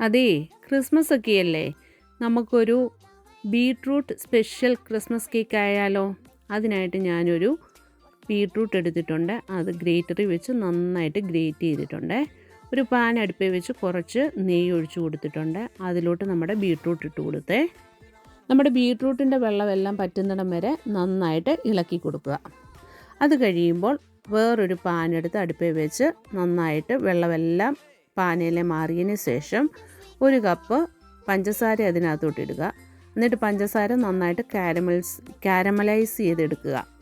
അതേ ക്രിസ്മസ് ഒക്കെയല്ലേ? നമുക്കൊരു beetroot special Christmas cake ആയാലോ? അതിനായിട്ട് ഞാനൊരു ബീട്രൂട്ട് എടുത്തിട്ടുണ്ട്. അത് ഗ്രേറ്ററി വെച്ച് നന്നായിട്ട് ഗ്രേറ്റ് ചെയ്തിട്ടുണ്ട്. ഒരു പാൻ അടുപ്പിൽ വെച്ച് കുറച്ച് നെയ്യ് ഒഴിച്ച് കൊടുത്തിട്ടുണ്ട്. അതിലോട്ട് നമ്മുടെ ബീട്രൂട്ട് ഇട്ട് കൊടുത്തേ. നമ്മുടെ ബീട്രൂട്ടിന്റെ വെള്ളമെല്ലാം പറ്റുന്നിടം വരെ നന്നായിട്ട് ഇളക്കി കൊടുക്കുക. അത് കഴിയുമ്പോൾ വേറൊരു പാൻ എടുത്ത് അടുപ്പിൽ വെച്ച് നന്നായിട്ട് വെള്ളമെല്ലാം പാനയിലെ മാറിയതിന് ശേഷം ഒരു കപ്പ് പഞ്ചസാര അതിനകത്തോട്ട് ഇടുക. എന്നിട്ട് പഞ്ചസാര നന്നായിട്ട് കാരമൽസ് കാരമലൈസ് ചെയ്തെടുക്കുക.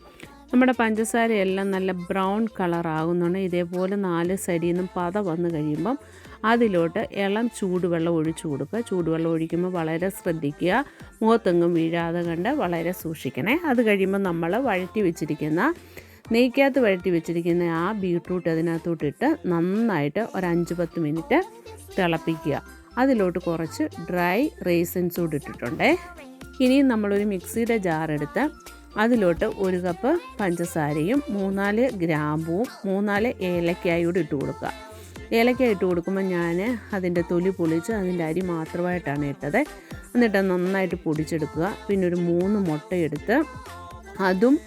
നമ്മുടെ പഞ്ചസാര എല്ലാം നല്ല ബ്രൗൺ കളർ ആകുന്നുണ്ട് ഇതേപോലെ നാല് സൈഡിൽ നിന്നും പത വന്നു കഴിയുമ്പം അതിലോട്ട് ഇളം ചൂടുവെള്ളം ഒഴിച്ചു കൊടുക്കുക. ചൂടുവെള്ളം ഒഴിക്കുമ്പോൾ വളരെ ശ്രദ്ധിക്കുക. മുഖത്തെങ്ങും വീഴാതെ കണ്ട് വളരെ സൂക്ഷിക്കണേ. അത് കഴിയുമ്പോൾ നമ്മൾ വഴറ്റി വെച്ചിരിക്കുന്ന നെയ്ക്കകത്ത് വഴറ്റി വെച്ചിരിക്കുന്ന ആ ബീട്രൂട്ട് അതിനകത്തോട്ടിട്ട് നന്നായിട്ട് ഒരു അഞ്ച് പത്ത് മിനിറ്റ് തിളപ്പിക്കുക. അതിലോട്ട് കുറച്ച് ഡ്രൈ റേസൻസ് കൂടി ഇട്ടിട്ടുണ്ടേ. ഇനിയും നമ്മളൊരു മിക്സിയുടെ ജാർ എടുത്ത് അതിലോട്ട് ഒരു കപ്പ് പഞ്ചസാരയും മൂന്നാൽ ഗ്രാമ്പുവും മൂന്നാൽ ഏലക്കായൂടെ ഇട്ട് കൊടുക്കുക. ഏലക്ക ഇട്ട് കൊടുക്കുമ്പോൾ ഞാൻ അതിന്റെ തൊലി പൊളിച്ച് അതിന്റെ അരി മാത്രമായിട്ടാണ് ഇട്ടത്. എന്നിട്ട് നന്നായിട്ട് പൊടിച്ചെടുക്കുക. പിന്നെ ഒരു മൂന്ന് മുട്ടയെടുത്ത് അതും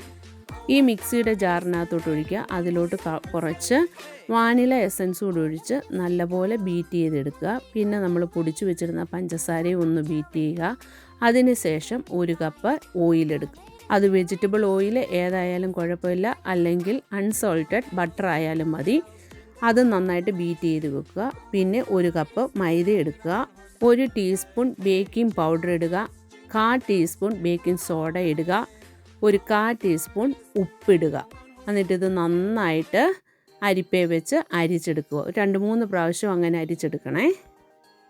ഈ മിക്സിയുടെ ജാറിനകത്തോട്ട് ഒഴിക്കുക. അതിലോട്ട് കുറച്ച് വാനില എസൻസ് കൂടി ഒഴിച്ച് നല്ലപോലെ ബീറ്റ് ചെയ്തെടുക്കുക. പിന്നെ നമ്മൾ പൊടിച്ചു വെച്ചിരുന്ന പഞ്ചസാരയും ഒന്ന് ബീറ്റ് ചെയ്യുക. അതിന് ശേഷം ഒരു കപ്പ് ഓയിൽ എടുക്കുക. അത് വെജിറ്റബിൾ ഓയിൽ ഏതായാലും കുഴപ്പമില്ല. അല്ലെങ്കിൽ അൺസോൾട്ടഡ് ബട്ടർ ആയാലും മതി. അത് നന്നായിട്ട് ബീറ്റ് ചെയ്ത് വെക്കുക. പിന്നെ ഒരു കപ്പ് മൈദ എടുക്കുക. ഒരു ടീസ്പൂൺ ബേക്കിംഗ് പൗഡർ ഇടുക. കാ ടീസ്പൂൺ ബേക്കിംഗ് സോഡ ഇടുക. ഒരു കാ ടീസ്പൂൺ ഉപ്പിടുക. എന്നിട്ടിത് നന്നായിട്ട് അരിപ്പേ വെച്ച് അരിച്ചെടുക്കുക. രണ്ട് മൂന്ന് പ്രാവശ്യം അങ്ങനെ അരിച്ചെടുക്കണേ.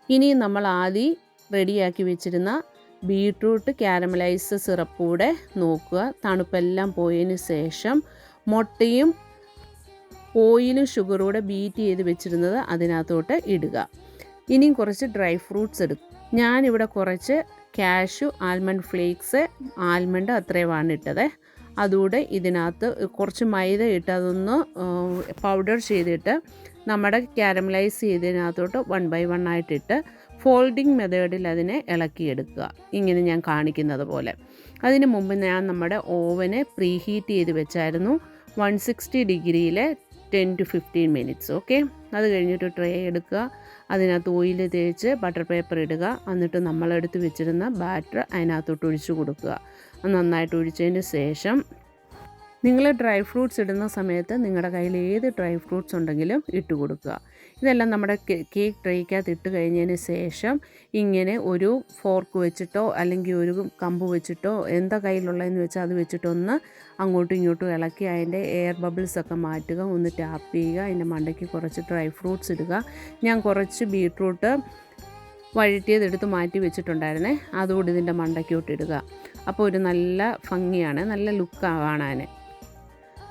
ഇനി നമ്മൾ ആദ്യം റെഡിയാക്കി വെച്ചിരുന്ന ബീട്രൂട്ട് ക്യാരമലൈസ് സിറപ്പ് കൂടെ നോക്കുക. തണുപ്പെല്ലാം പോയതിന് ശേഷം മുട്ടയും ഓയിലും ഷുഗറും കൂടെ ബീറ്റ് ചെയ്ത് വെച്ചിരുന്നത് അതിനകത്തോട്ട് ഇടുക. ഇനിയും കുറച്ച് ഡ്രൈ ഫ്രൂട്ട്സ് എടുക്കും ഞാനിവിടെ കുറച്ച് കാഷ്യു ആൽമണ്ട് ഫ്ലേക്സ് ആൽമണ്ട് അത്രയുമാണ് ഇട്ടത്. അതുകൂടെ ഇതിനകത്ത് കുറച്ച് മൈദ ഇട്ട് അതൊന്ന് പൗഡർ ചെയ്തിട്ട് നമ്മുടെ ക്യാരമലൈസ് ചെയ്തതിനകത്തോട്ട് വൺ ബൈ വൺ ആയിട്ടിട്ട് ഫോൾഡിങ് മെത്തേഡിൽ അതിനെ ഇളക്കിയെടുക്കുക. ഇങ്ങനെ ഞാൻ കാണിക്കുന്നത് പോലെ. അതിന് മുമ്പ് ഞാൻ നമ്മുടെ ഓവനെ പ്രീഹീറ്റ് ചെയ്ത് വെച്ചായിരുന്നു. വൺ സിക്സ്റ്റി ഡിഗ്രിയിൽ ten to fifteen minutes okay അത് കഴിഞ്ഞിട്ട് ട്രേ എടുക്കുക. അതിനകത്ത് ഓയിൽ തേച്ച് ബട്ടർ പേപ്പർ ഇടുക. എന്നിട്ട് നമ്മളെടുത്ത് വെച്ചിരുന്ന ബാറ്റർ അതിനകത്തോട്ട് ഒഴിച്ചു കൊടുക്കുക. നന്നായിട്ട് ഒഴിച്ചതിന് ശേഷം നിങ്ങൾ ഡ്രൈ ഫ്രൂട്ട്സ് ഇടുന്ന സമയത്ത് നിങ്ങളുടെ കയ്യിൽ ഏത് ഡ്രൈ ഫ്രൂട്ട്സ് ഉണ്ടെങ്കിലും ഇട്ട് കൊടുക്കുക. ഇതെല്ലാം നമ്മുടെ കേക്ക് ട്രേക്കകത്ത് ഇട്ട് കഴിഞ്ഞതിന് ശേഷം ഇങ്ങനെ ഒരു ഫോർക്ക് വെച്ചിട്ടോ അല്ലെങ്കിൽ ഒരു കമ്പ് വെച്ചിട്ടോ എന്താ കയ്യിലുള്ളതെന്ന് വെച്ചാൽ അത് വെച്ചിട്ടൊന്ന് അങ്ങോട്ടും ഇങ്ങോട്ടും ഇളക്കി അതിന്റെ എയർ ബബിൾസ് ഒക്കെ മാറ്റുക ഒന്ന് ടാപ്പ് ചെയ്യുക അതിന്റെ മണ്ടയ്ക്ക് കുറച്ച് ഡ്രൈ ഫ്രൂട്ട്സ് ഇടുക. ഞാൻ കുറച്ച് ബീട്രൂട്ട് വഴറ്റിയതെടുത്ത് മാറ്റി വെച്ചിട്ടുണ്ടായിരുന്നേ അതുകൂടി ഇതിന്റെ മണ്ടയ്ക്കോട്ടിടുക അപ്പോൾ ഒരു നല്ല ഭംഗിയാണ് നല്ല ലുക്കാണ് കാണാൻ.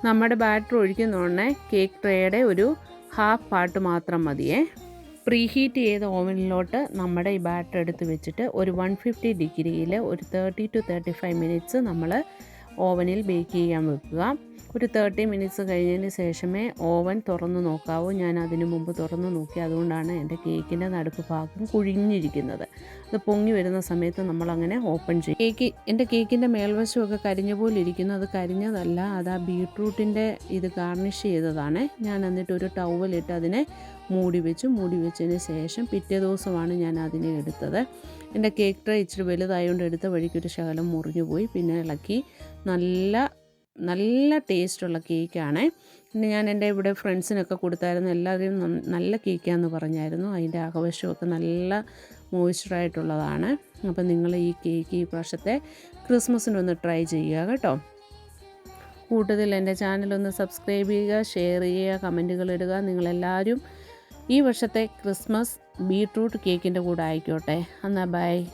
നമ്മുടെ ബാറ്റർ ഒഴിക്കുന്നോടനെ കേക്ക് ട്രേയുടെ ഒരു ഹാഫ് പാർട്ട് മാത്രം മതിയേ. പ്രീഹീറ്റ് ചെയ്ത ഓവനിലോട്ട് നമ്മുടെ ഈ ബാറ്റർ എടുത്ത് വെച്ചിട്ട് ഒരു വൺ ഫിഫ്റ്റി ഡിഗ്രിയിൽ ഒരു thirty to thirty five minutes നമ്മൾ ഓവനിൽ ബേക്ക് ചെയ്യാൻ വെക്കുക. ഒരു തേർട്ടി മിനിറ്റ്സ് കഴിഞ്ഞതിന് ശേഷമേ ഓവൻ തുറന്ന് നോക്കാവൂ. ഞാൻ അതിനു മുമ്പ് തുറന്ന് നോക്കി. അതുകൊണ്ടാണ് എന്റെ കേക്കിന്റെ നടുക്ക് ഭാഗം കുഴിഞ്ഞിരിക്കുന്നത്. അത് പൊങ്ങി വരുന്ന സമയത്ത് നമ്മളങ്ങനെ ഓപ്പൺ ചെയ്യും. കേക്ക് എന്റെ കേക്കിന്റെ മേൽവശമൊക്കെ കരിഞ്ഞ പോലെ ഇരിക്കുന്നു. അത് കരിഞ്ഞതല്ല. അത് ആ ബീട്രൂട്ടിന്റെ ഇത് ഗാർണിഷ് ചെയ്തതാണ്. ഞാൻ എന്നിട്ട് ഒരു ടവലിട്ട് അതിനെ മൂടി വെച്ചു. മൂടി വെച്ചതിന് ശേഷം പിറ്റേ ദിവസമാണ് ഞാൻ അതിനെ എടുത്തത്. എന്റെ കേക്ക് ട്രേ ഇച്ചിരി വലുതായതുകൊണ്ട് എടുത്ത വഴിക്കൊരു ശകലം മുറിഞ്ഞു പോയി. പിന്നെ ഇളക്കി. നല്ല നല്ല ടേസ്റ്റുള്ള കേക്കാണ്. പിന്നെ ഞാൻ എന്റെ ഇവിടെ ഫ്രണ്ട്സിനൊക്കെ കൊടുത്തായിരുന്നു. എല്ലാവരും നല്ല കേക്കാന്ന് പറഞ്ഞായിരുന്നു. അതിന്റെ ആകവശമൊക്കെ നല്ല മോയ്സ്ചറായിട്ടുള്ളതാണ്. അപ്പം നിങ്ങൾ ഈ കേക്ക് ഈ പ്രാവശ്യത്തെ ക്രിസ്മസിനൊന്ന് ട്രൈ ചെയ്യുക കേട്ടോ. കൂട്ടത്തിൽ എന്റെ ചാനലൊന്ന് സബ്സ്ക്രൈബ് ചെയ്യുക ഷെയർ ചെയ്യുക കമന്റുകൾ ഇടുക. നിങ്ങളെല്ലാവരും ഈ വർഷത്തെ ക്രിസ്മസ് ബീട്രൂട്ട് കേക്കിന്റെ കൂടെ ആയിക്കോട്ടെ. എന്നാൽ ബൈ.